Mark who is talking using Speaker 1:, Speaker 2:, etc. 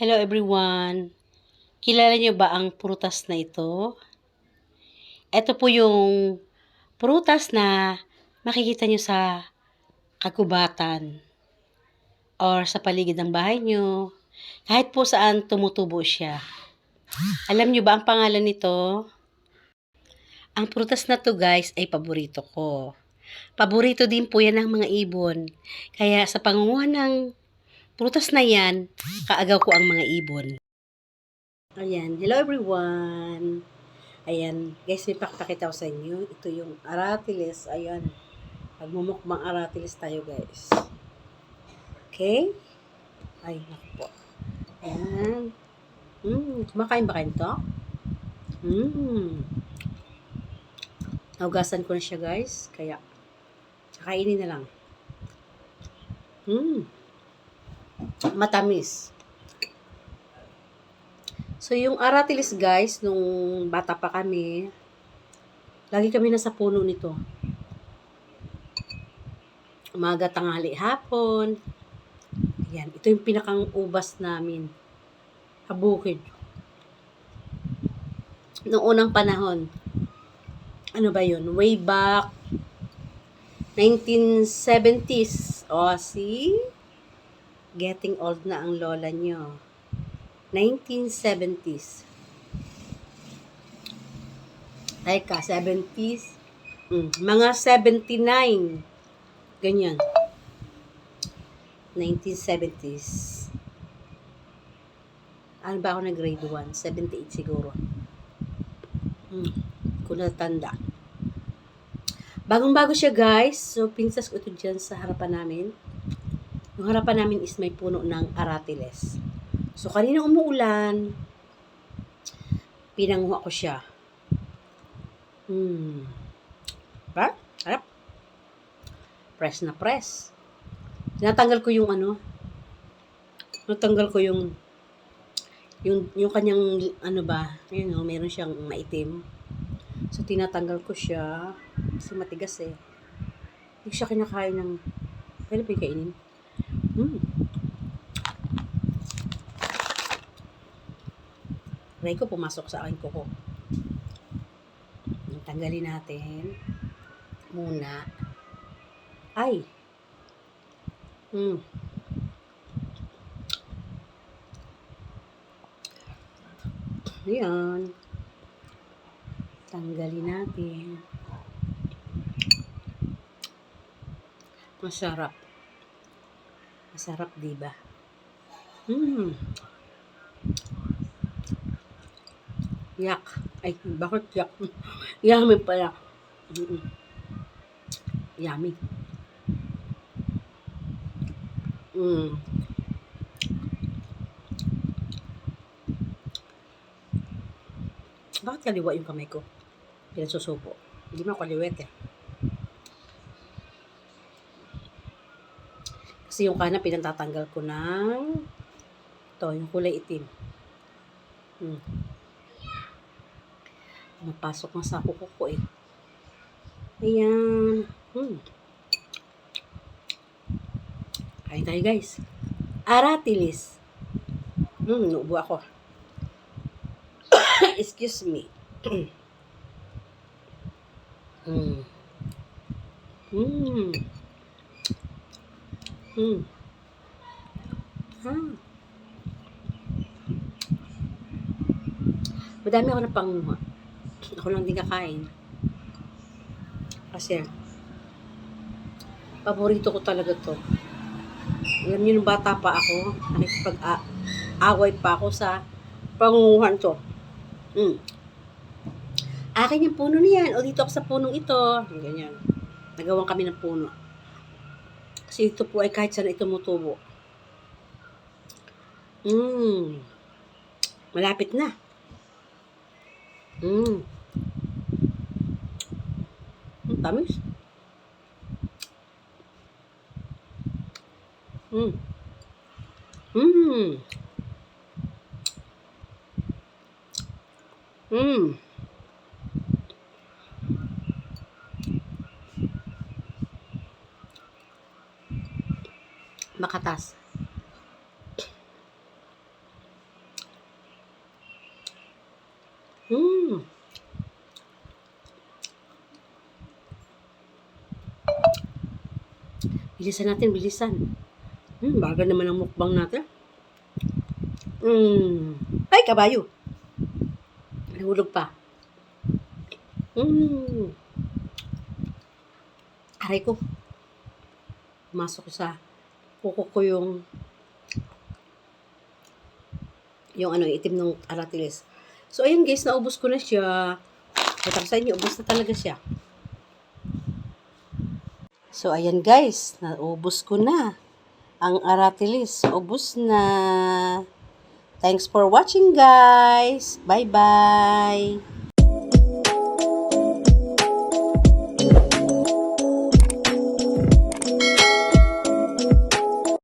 Speaker 1: Hello everyone! Kilala niyo ba ang prutas na ito? Ito po yung prutas na makikita niyo sa kagubatan or sa paligid ng bahay niyo. Kahit po saan tumutubo siya. Alam niyo ba ang pangalan nito? Ang prutas na to guys ay paborito ko. Paborito din po yan ng mga ibon. Kaya sa pangunguha ng prutas na yan, kaagaw ko ang mga ibon. Ayan. Hello everyone! Ayan. Guys, may pakipakita ko sa inyo. Ito yung aratilis. Ayan. Magmumukbang aratilis tayo guys. Okay? Ay, naku po. Ayan. Hmm, kumakain ba kayo to? Hmm. Naugasan ko na siya guys. Kaya, kainin na lang. Hmm. Matamis. So, yung aratilis guys, nung bata pa kami, lagi kami nasa puno nito. Umaga, tanghali, hapon. Ayan, ito yung pinakang ubas namin. Habukid. Noong unang panahon, ano ba yun? Way back 1970s. O, see? Getting old na ang lola nyo. 1970s. Teka, 70s. Mm, mga 79. Ganyan. 1970s. Ano ba ako na grade 1? 78 siguro. Hmm, kung natanda. Bagong-bago siya guys. So, pinsas ko ito dyan sa harapan namin. Yung harapan namin is may puno ng aratiles. So, kanina umuulan, pinanguha ko siya. Hmm. Ba? Harap. Press na press. Tinatanggal ko yung ano. Natanggal ko yung yung yung kanyang ano ba, yun know, meron siyang maitim. So tinatanggal ko siya kasi matigas eh. Hindi siya kinakain ng pwede yung kainin. Hmm. Try ko pumasok sa akin kuko. Tanggalin natin muna. Ay. Hmm. Ayan. Tanggalin natin. Masarap. Masarap, di ba? Hmm. Yak. Ay, bakit yak? Yummy pala. Mm-mm. Yummy. Mm. Bakit kaliwa yung kamay ko? Pinasusupo. Hindi mo kaliwet eh. Kasi yung kanan pinantatanggal ko ng ito, yung kulay itim. Hmm. Mapasok nga sa kuko ko eh. Ayan. Hmm. Kain tayo guys. Aratilis. Hmm, nuubo ako. Excuse me. Hmm. Hmm. Hmm. Hmm. Madami ako na panguha. Ako lang din kakain. Kasi, paborito ko talaga to. Alam niyo, nung bata pa ako, nakikipag-away pa ako sa pangunguhan to. Mm. Akin yung puno niyan. O dito ako sa punong ito. Ganyan. Nagawan kami ng puno. Kasi ito po ay kahit saan ito mutubo. Mm. Malapit na. Mm. Mm, tamis. Mm. Mm. Mm. makatas. Mmm. Bilisan natin, bilisan. Hmm, bagal naman ang mukbang natin. Mm. Ay, kabayo. Nahulog pa. Mm. Aray ko. Pumasok sa kuko ko yung yung ano, itim ng aratilis. So, ayun guys, naubos ko na siya. Katang sa inyo, ubos na talaga siya. So, ayan guys, naubos ko na ang aratilis. Ubos na. Thanks for watching guys. Bye-bye.